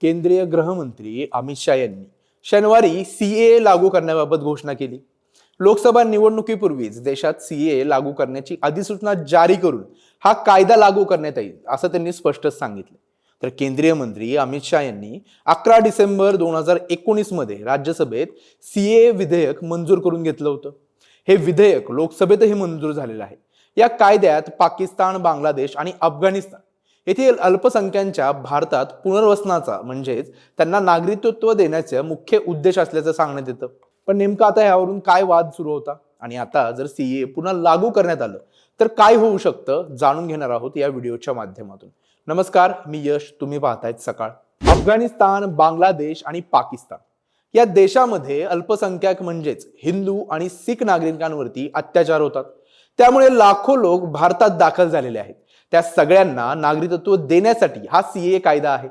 केंद्रीय गृहमंत्री अमित शाह यांनी शनिवारी सीए लागू करण्याबाबत घोषणा केली. लोकसभा निवडणुकीपूर्वीच देशात सीए लागू करण्याची अधिसूचना जारी करून हा कायदा लागू करण्यात येईल असं त्यांनी स्पष्टच सांगितलं. तर केंद्रीय मंत्री अमित शाह यांनी अकरा डिसेंबर दोन हजार एकोणीसमध्ये राज्यसभेत सीए विधेयक मंजूर करून घेतलं होतं. हे विधेयक लोकसभेतही मंजूर झालेलं आहे. या कायद्यात पाकिस्तान बांगलादेश आणि अफगाणिस्तान येथील अल्पसंख्यांच्या भारतात पुनर्वसनाचा म्हणजेच त्यांना नागरिकत्व देण्याचे मुख्य उद्देश असल्याचं सांगण्यात येतं. पण नेमकं आता यावरून काय वाद सुरू होता? आणि आता जर सीए पुन्हा लागू करण्यात आलं तर काय होऊ शकतं? जाणून घेणार आहोत या व्हिडिओच्या माध्यमातून. नमस्कार मी यश. तुम्ही पाहतायत सकाळ. अफगाणिस्तान बांगलादेश आणि पाकिस्तान. या देशामध्ये अल्पसंख्याक म्हणजेच हिंदू आणि सिख नागरिकांवरती अत्याचार होतात. त्यामुळे लाखो लोक भारतात दाखल झालेले आहेत. त्या सगळ्यांना नागरिकत्व देण्यासाठी हा सीए कायदा आहे.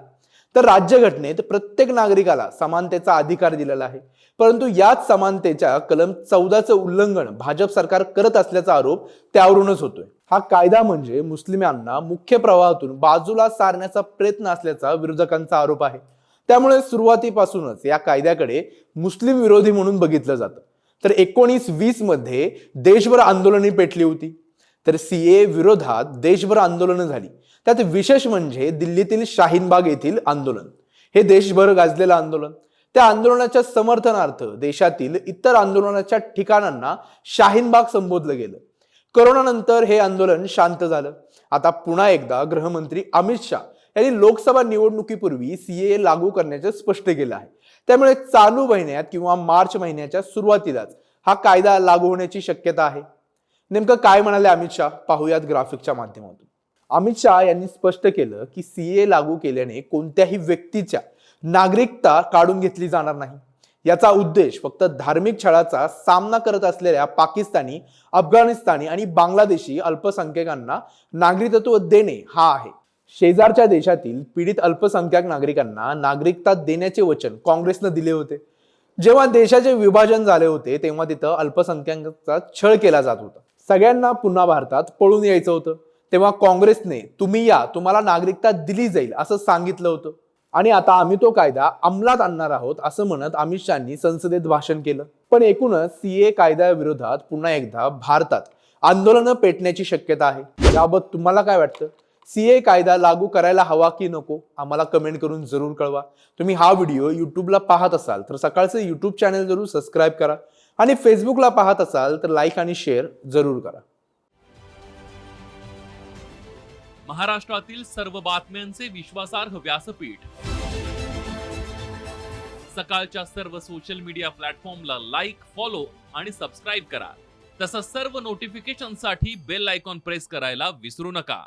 तर राज्यघटनेत प्रत्येक नागरिकाला समानतेचा अधिकार दिलेला आहे. परंतु याच समानतेच्या कलम चौदाचं उल्लंघन भाजप सरकार करत असल्याचा आरोप त्यावरूनच होतोय. हा कायदा म्हणजे मुस्लिमांना मुख्य प्रवाहातून बाजूला सारण्याचा प्रयत्न असल्याचा विरोधकांचा आरोप आहे. त्यामुळे सुरुवातीपासूनच या कायद्याकडे मुस्लिम विरोधी म्हणून बघितलं जातं. तर एकोणीस वीसमध्ये देशभर आंदोलने पेटली होती. तर सीए विरोधात देशभर आंदोलनं झाली. त्यात विशेष म्हणजे दिल्लीतील शाहीनबाग येथील आंदोलन. हे देशभर गाजलेलं आंदोलन. त्या आंदोलनाच्या समर्थनार्थ देशातील इतर आंदोलनाच्या ठिकाणांना शाहीनबाग संबोधलं गेलं. करोनानंतर हे आंदोलन शांत झालं. आता पुन्हा एकदा गृहमंत्री अमित शाह यांनी लोकसभा निवडणुकीपूर्वी सीए लागू करण्याचे स्पष्ट केलं आहे. त्यामुळे चालू महिन्यात किंवा मार्च महिन्याच्या सुरुवातीलाच हा कायदा लागू होण्याची शक्यता आहे. नेमकं काय म्हणाले अमित शाह? पाहूयात ग्राफिकच्या माध्यमातून. अमित शाह यांनी स्पष्ट केलं की सीए लागू केल्याने कोणत्याही व्यक्तीच्या नागरिकता काढून घेतली जाणार नाही. याचा उद्देश फक्त धार्मिक छळाचा सामना करत असलेल्या पाकिस्तानी अफगाणिस्तानी आणि बांगलादेशी अल्पसंख्याकांना नागरिकत्व देणे हा आहे. शेजारच्या देशातील पीडित अल्पसंख्याक नागरिकांना नागरिकता देण्याचे वचन काँग्रेसनं दिले होते. जेव्हा देशाचे विभाजन झाले होते तेव्हा तिथं अल्पसंख्याकांचा छळ केला जात होता. सगळ्यांना पुन्हा भारतात पळून यायचं होतं. तेव्हा काँग्रेसने तुम्ही या तुम्हाला नागरिकता दिली जाईल असं सांगितलं होतं. आणि आता आम्ही तो कायदा अंमलात आणणार आहोत असं म्हणत अमित शहानी संसदेत भाषण केलं. पण एकूणच सीए कायद्याविरोधात पुन्हा एकदा भारतात आंदोलनं पेटण्याची शक्यता आहे. याबाबत तुम्हाला काय वाटतं? सीए कायदा लागू करायला हवा की नको? आम्हाला कमेंट करून जरूर कळवा. तुम्ही हा व्हिडिओ युट्यूबला पाहत असाल तर सकाळचं युट्यूब चॅनल जरूर सबस्क्राईब करा. आणि फेसबुकला पाहत असाल तर लाईक आणि शेअर जरूर करा. महाराष्ट्रातील सर्व बातम्यांचे विश्वासार्ह व्यासपीठ. सकाळच्या सर्व सोशल मीडिया प्लॅटफॉर्मला लाईक फॉलो आणि सबस्क्राईब करा. तसंच सर्व नोटिफिकेशनसाठी बेल आयकॉन प्रेस करायला विसरू नका.